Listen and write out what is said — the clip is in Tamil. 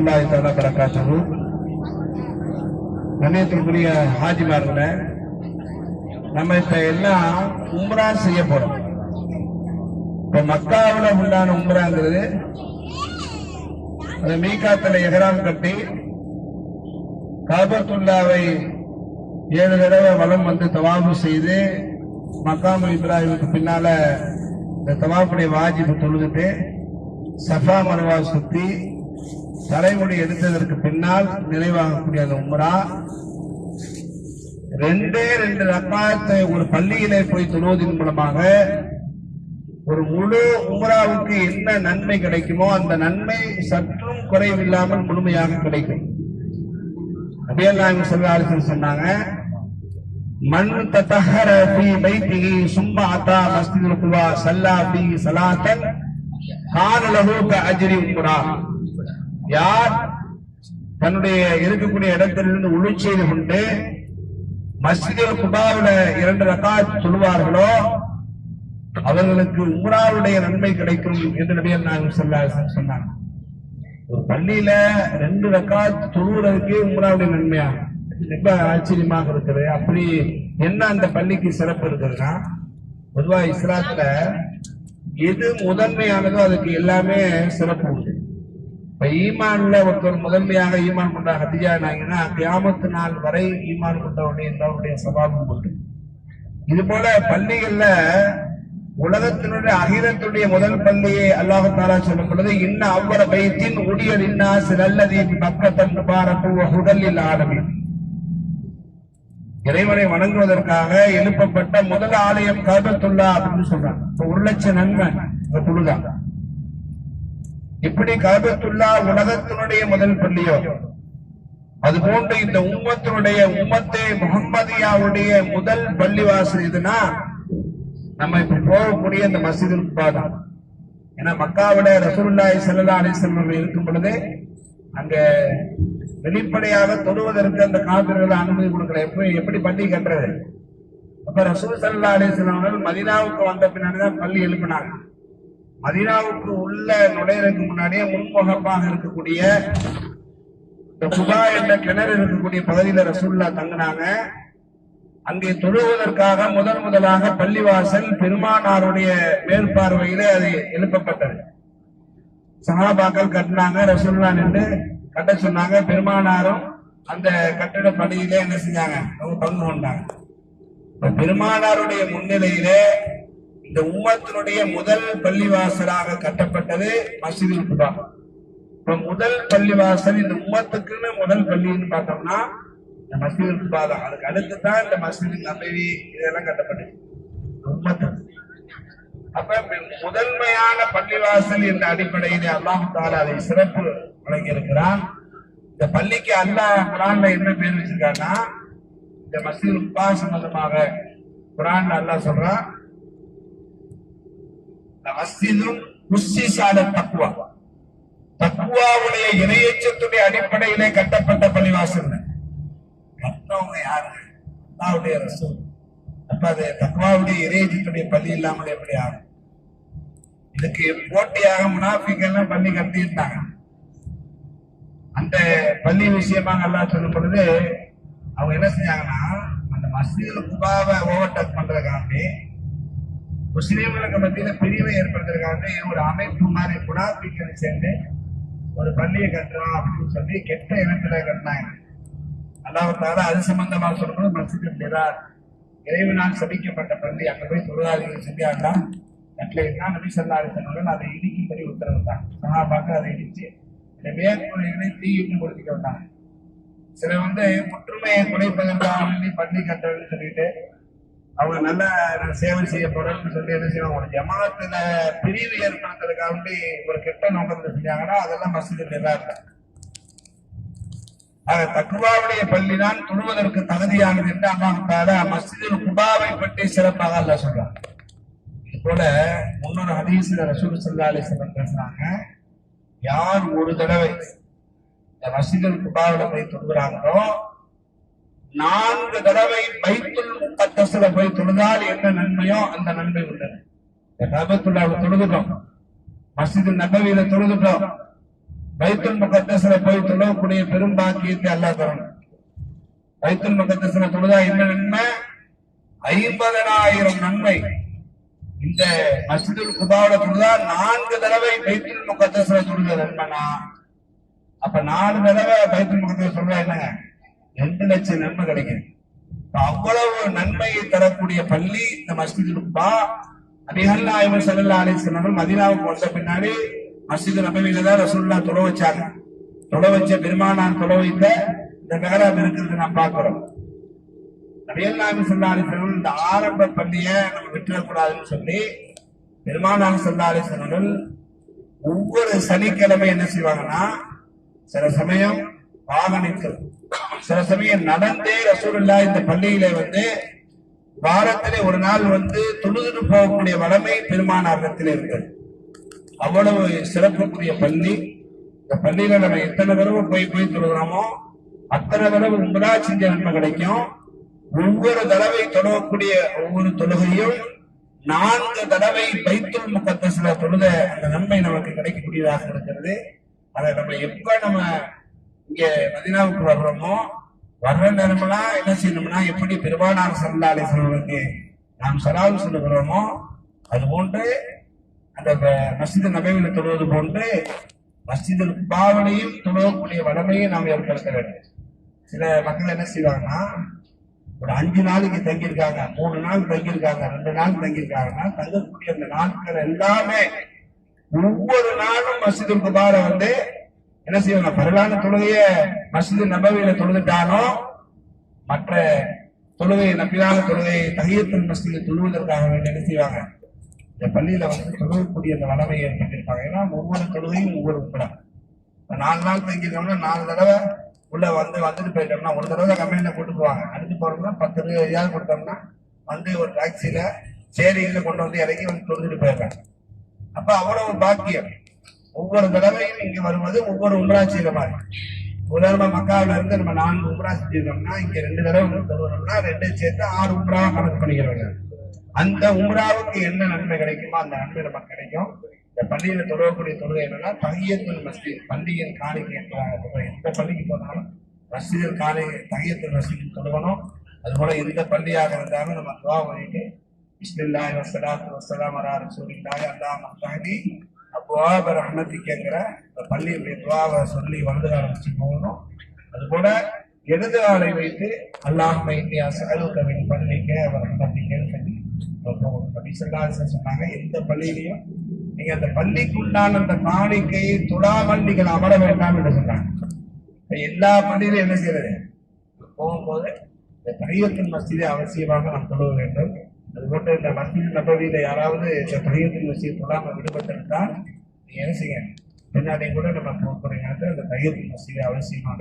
வரமத்துல்லாஹி தஆலா பரக்காத்துஹு கண்ணியத்திற்குரிய ஹாஜிமார்களே நம்ம இப்ப எல்லாம் உம்ரா செய்ய போறோம். இப்ப மக்காவுல உண்டான உம்ராங்கிறது அந்த மீகாத்துல எஹராம் கட்டி காபத்துல்லாவை ஏழு தடவை வளம் வந்து தவாபு செய்து மக்காமு இப்ராஹிமுக்கு பின்னால இந்த தவாப்புடைய வாஜிப்பு தொழுதுட்டு சஃபா மருவா சுத்தி தலைமுடி எடுத்ததற்கு பின்னால் நிறைவாகக்கூடிய அந்த உம்ரா ரெண்டே ரெண்டு ரக்காயத்தை ஒரு பள்ளியிலே போய் தொழுவதன் மூலமாக ஒரு முழு உம்ராவுக்கு என்ன நன்மை கிடைக்குமோ அந்த நன்மை சற்றும் குறைவில்லாமல் முழுமையாக கிடைக்கும். நபியல் நாயகம் ஸல்லல்லாஹு சொன்னாங்க மன் தத்தஹர பி பைத்திஹி சும்மா அத்தா மஸ்தி சல்லா பி சலாத்தன் கானலகு அஜிரி உம்ரா. யார் தன்னுடைய இருக்கக்கூடிய இடத்திலிருந்து உழு செய்து கொண்டு மஸ்ஜிதுல் குபாவில இரண்டு ரக்காத் சொல்லுவார்களோ அவர்களுக்கு உம்ராவுடைய நன்மை கிடைக்கும் என்று நபியல் நாயகம் சொன்னாங்க. ஒரு பள்ளியில ரெண்டு ரக்கா தொழுகிறதுக்கு உம்ராவுடைய நன்மையா? ரொம்ப ஆச்சரியமாக இருக்குது. அப்படி என்ன அந்த பள்ளிக்கு சிறப்பு இருக்குதுன்னா பொதுவா இஸ்லாத்துல எது முதன்மையானதோ அதுக்கு எல்லாமே சிறப்பு உண்டு. இப்ப ஈமான்ல ஒருத்தர் முதன்மையாக ஈமான் கொண்ட ஹதியா நாங்கன்னா கியாமத்து நாள் வரை ஈமான் கொண்டவுடைய எல்லாருடைய சபாபம் உண்டு இது போல பள்ளிகள்ல உலகத்தினுடைய அகிலத்துடைய முதல் பள்ளியை அல்லாஹத்தாரா சொல்லும் பொழுது இன்ன அவ்வள பயத்தின் உடியல் இன்னா சிலல்லதி பக்கத்தன் முபாரக்கு உடலில் ஆலமி இறைவனை வணங்குவதற்காக எழுப்பப்பட்ட முதல் ஆலயம் காபத்துல்லா அப்படின்னு சொல்றாங்க. ஒரு லட்சம் நன்மை இந்த குழுதான். இப்படி காபத்துல்லா உலகத்தினுடைய முதல் பள்ளியோ? அது போன்று இந்த உம்மத்தினுடைய உம்மத்தே முகம்மதியாவுடைய முதல் பள்ளிவாசல் இதுனா நம்ம இப்ப போகக்கூடிய இந்த மஸ்ஜிதுல் குபா தான். ஏன்னா மக்காவிட ரசூல்லாய் செல்லா அலிசல்வர்கள் இருக்கும் பொழுது அங்க வெளிப்படையாக தொழுவதற்கு அந்த காபிர்கள் அனுமதி கொடுக்கல. எப்படி எப்படி பள்ளி கட்டுறது? அப்ப ரசூல் ஸல்லல்லாஹு அலைஹி மதினாவுக்கு வந்த பின்னாடி தான் பள்ளி எழுப்பினாங்க. மதினாவுக்கு உள்ள நுழையறதுக்கு முன்னாடியே முன்முகப்பாக இருக்கக்கூடிய இந்த குபா என்ற கிணறு இருக்கக்கூடிய பகுதியில ரசூல்லா தங்கினாங்க. அங்கே தொழுவதற்காக முதன் முதலாக பள்ளிவாசல் பெருமானாருடைய மேற்பார்வையிலே அது எழுப்பப்பட்டது. சஹாபாக்கள் கட்டினாங்க ரசூல்லா நின்று கட்ட சொன்னாங்க. பெருமானாரும் அந்த கட்டிட பணியிலே என்ன செஞ்சாங்க? அவங்க பங்கு கொண்டாங்க. பெருமானாருடைய முன்னிலையிலே இந்த உம்மத்தினுடைய முதல் பள்ளிவாசலாக கட்டப்பட்டது மசிதில் குபா. இப்ப முதல் பள்ளிவாசல் இந்த உம்மத்துக்குன்னு முதல் பள்ளின்னு பார்த்தோம்னா இந்த மசிதில் குபா தான். அதுக்கு அடுத்து தான் இந்த மஸ்ஜித் நபவி இதெல்லாம் கட்டப்பட்டது. உம்மத்து. அப்ப முதன்மையான பள்ளிவாசல் என்ற அடிப்படையிலே அல்லாஹு தாலா அதை சிறப்பு வழங்கி இருக்கிறான் இந்த பள்ளிக்கு அல்லாஹ் குரான்ல என்ன பேர் வச்சிருக்கான்னா இந்த மஸ்ஜிதுல் உப்பா சம்பந்தமாக குரான் அல்லாஹ் சொல்றான் இந்த மஸ்ஜிதும் தக்குவாவுடைய இணையச்சத்துடைய அடிப்படையிலே கட்டப்பட்ட பள்ளிவாசல் கட்டவங்க யாரு? அல்லாவுடைய ரசூல். அப்ப அது தக்குவாவுடைய இறையச்சத்துடைய பள்ளி இல்லாமல் எப்படி ஆகும்? இதுக்கு போட்டியாக முனாஃபிக்கெல்லாம் பள்ளி கட்டியிருந்தாங்க. அந்த பள்ளி விஷயமாக எல்லாம் சொல்லும் பொழுது அவங்க என்ன செஞ்சாங்கன்னா அந்த மஸ்ஜிதுல குபாவை ஓவர்டேக் பண்றதுக்காண்டி முஸ்லீம்களுக்கு மத்தியில பிரிவை ஏற்படுத்துறதுக்காக ஒரு அமைப்பு மாதிரி முனாஃபிக்களை சேர்ந்து ஒரு பள்ளியை கட்டுறோம் அப்படின்னு சொல்லி கெட்ட இனத்துல கட்டினாங்க. அல்லாவத்தால அது சம்பந்தமா சொல்றது மசித் பிரார் இறைவனால் சபிக்கப்பட்ட பள்ளி அங்க போய் தொழிலாளிகள் சொல்லி அல்லாம் கட்டளைன்னா நபி சொல்லாது சொன்னவர்கள் அதை இடிக்கும்படி உத்தரவிட்டாங்க சகாபாக்க அதை இடிச்சு இந்த மேற்கொள்ளைகளை தீயிட்டு கொடுத்துக்க வந்தாங்க. சில வந்து முற்றுமையை குறைப்பதற்காக பள்ளி கட்டுறதுன்னு சொல்லிட்டு அவங்க நல்ல சேவை செய்ய போறேன்னு சொல்லி என்ன செய்வாங்க? ஒரு ஜமாத்துல பிரிவு ஏற்படுத்துறதுக்காக வேண்டி ஒரு கெட்ட நோக்கத்துல செஞ்சாங்கன்னா அதெல்லாம் மசூதியில் எல்லாம் இல்லை ஆக தக்குவாவுடைய பள்ளி தான் தொழுவதற்கு தகுதியானது என்று அல்லாஹால மஸ்ஜிதில் குபாவை பற்றி சிறப்பாக அல்ல சொல்றாங்க இது போல முன்னொரு ஹதீஸ் ரசூல் சல்லா சிவன் பேசுறாங்க. யார் ஒரு தடவை இந்த மஸ்ஜிதில் குபாவில போய் தொழுகிறாங்களோ நான்கு தடவை பைத்துல் முக்கத்தஸ்ல போய் தொழுதால் என்ன நன்மையோ அந்த நன்மை உள்ளது. இந்த தொழுதுட்டோம். மஸ்ஜிது நபவியில தொழுதுட்டோம். பைத்துல் முகத்தஸ்ல போய் தொழக்கூடிய பெரும் பாக்கியத்தை அல்லா தரணும். பைத்துல் முகத்தஸ்ல தொழுதா என்ன நன்மை? ஐம்பதனாயிரம் நன்மை. இந்த மசிதுல் குபாவோட தொழுதா நான்கு தடவை பைத்துல் முகத்தஸ்ல தொழுத நன்மைனா? அப்ப நாலு தடவை பைத்துல் முகத்தஸ்ல சொல்றா என்னங்க? ரெண்டு லட்சம் நன்மை கிடைக்கும் அவ்வளவு நன்மையை தரக்கூடிய பள்ளி இந்த மஸ்ஜிதுல் குபா நபிகள் நாயகம் செல்ல அலைஹி வஸல்லம் மதீனாவுக்கு வந்த பின்னாடி மஸ்ஜித் நபவியில தான் ரசூல்லா தொலை வச்சாங்க. தொலை வச்ச பெருமானான் தொலை வைத்த இந்த நகரம் இருக்கிறது நாம் பார்க்கிறோம். நபிகள் நாயகம் செல்ல அலைஹி இந்த ஆரம்ப பள்ளியை நம்ம விட்டுறக்கூடாதுன்னு சொல்லி பெருமானார் ஸல்லல்லாஹு அலைஹி ஒவ்வொரு சனிக்கிழமை என்ன செய்வாங்கன்னா சில சமயம் வாகனத்தில் சில சமயம் நடந்தே ரசூல்லா இந்த பள்ளியில வந்து வாரத்திலே ஒரு நாள் வந்து தொழுதுட்டு போகக்கூடிய வளமை பெருமானாரத்தில் இருக்கிறது அவ்வளவு சிறப்புக்குரிய பள்ளி. இந்த பள்ளியில நம்ம எத்தனை தடவை போய் போய் தொழுகிறோமோ அத்தனை தடவை உங்களா செஞ்ச நன்மை கிடைக்கும். ஒவ்வொரு தடவை தொழக்கூடிய ஒவ்வொரு தொழுகையும் நான்கு தடவை பைத்துல் முகத்தஸ்ல தொழுத அந்த நன்மை நமக்கு கிடைக்கக்கூடியதாக இருக்கிறது. அதை நம்ம எப்ப நம்ம இங்க மதினாவுக்கு வர்றோமோ வர்ற நேரமெல்லாம் என்ன செய்யணும்னா எப்படி பெருமானார் சல்லாலை சொல்வதற்கு நாம் சலாவு சொல்லுகிறோமோ அது போன்று அந்த வ- மஸ்ஜித் தொடுவது தொழுவது போன்று மஸ்ஜித் பாவனையும் தொழுவக்கூடிய வளமையை நாம் ஏற்படுத்த வேண்டும். சில மக்கள் என்ன செய்வாங்கன்னா ஒரு அஞ்சு நாளைக்கு தங்கியிருக்காங்க மூணு நாள் தங்கியிருக்காங்க ரெண்டு நாள் தங்கியிருக்காங்கன்னா தங்கக்கூடிய அந்த நாட்கள் எல்லாமே ஒவ்வொரு நாளும் மஸ்ஜிதுல் குபாரை வந்து என்ன செய்வாங்க? பரலான தொழுகைய மஸ்ஜிது நபவியில தொழுதுட்டாலும் மற்ற தொழுகை நம்பியான தொழுகை தகியத்தில் மஸ்ஜிதில் தொழுவதற்காக வேண்டி என்ன செய்வாங்க? இந்த பள்ளியில வந்து தொழுகக்கூடிய அந்த வளமை ஏற்பட்டிருப்பாங்க. ஏன்னா ஒவ்வொரு தொழுகையும் ஒவ்வொரு உட்படம் நாலு நாள் தங்கியிருக்கோம்னா நாலு தடவை உள்ள வந்து வந்துட்டு போயிட்டோம்னா ஒரு தடவை கம்பெனில கூட்டு போவாங்க. அடுத்து போறோம்னா பத்து ரூபாய் கொடுத்தோம்னா வந்து ஒரு டாக்ஸியில சேரியில கொண்டு வந்து இறங்கி வந்து தொழுதுட்டு போயிடுறாங்க. அப்ப அவ்வளவு பாக்கியம். ஒவ்வொரு தடவையும் இங்க வருவது ஒவ்வொரு உம்ரா செய்யற மாதிரி உதாரணமா மக்காவில இருந்து நம்ம நான்கு உம்ரா செஞ்சிருக்கோம்னா இங்க ரெண்டு தடவை வருவோம்னா ரெண்டு சேர்த்து ஆறு உம்ரா கணக்கு பண்ணிக்கிறாங்க அந்த உம்ராவுக்கு என்ன நன்மை கிடைக்குமோ அந்த நன்மை நமக்கு கிடைக்கும். இந்த பள்ளியில தொழக்கூடிய தொழுகை என்னன்னா தகையத்தில் மஸ்ஜித் பள்ளியின் காணிக்கை எந்த பள்ளிக்கு போனாலும் மஸ்ஜிதில் காலை தகையத்தில் மஸ்ஜித் தொழுகணும். அதுபோல எந்த பள்ளியாக இருந்தாலும் நம்ம துவா பண்ணிட்டு பிஸ்மில்லாஹி வஸ்ஸலாத்து வசலாம் அலா ரசூலில்லாஹி அல்லாஹ் மஹ்தாஹி அப்வாப ரஹ்மத்திக்கங்கிற இந்த பள்ளியுடைய துவாவை சொல்லி வலது ஆரம்பிச்சு போகணும். போகணும் கூட இடது ஆளை வைத்து அல்லாஹ் இந்தியா சகலுக்க பள்ளிக்கு அவர் ரஹ்மத்திக்கன்னு சொல்லி பள்ளி சொல்லாத சொன்னாங்க எந்த பள்ளியிலையும் நீங்க அந்த பள்ளிக்குண்டான அந்த காணிக்கையை துடாமல் நீங்கள் அமர வேண்டாம் என்று சொன்னாங்க. எல்லா பள்ளியிலும் என்ன செய்யறது? போகும்போது இந்த தையத்தின் மசிதை அவசியமாக நாம் தொழுக வேண்டும். அது மட்டும் இல்லை மஸ்ஜித் நபவியில் யாராவது இந்த தையத்தின் மஸ்ஜித் தொழாமல் விடுபட்டிருந்தால் நீங்கள் என்ன செய்யுங்க பின்னாடி கூட நம்ம போகிறீங்க அந்த இந்த தையத்தின் மஸ்ஜிதை அவசியமாக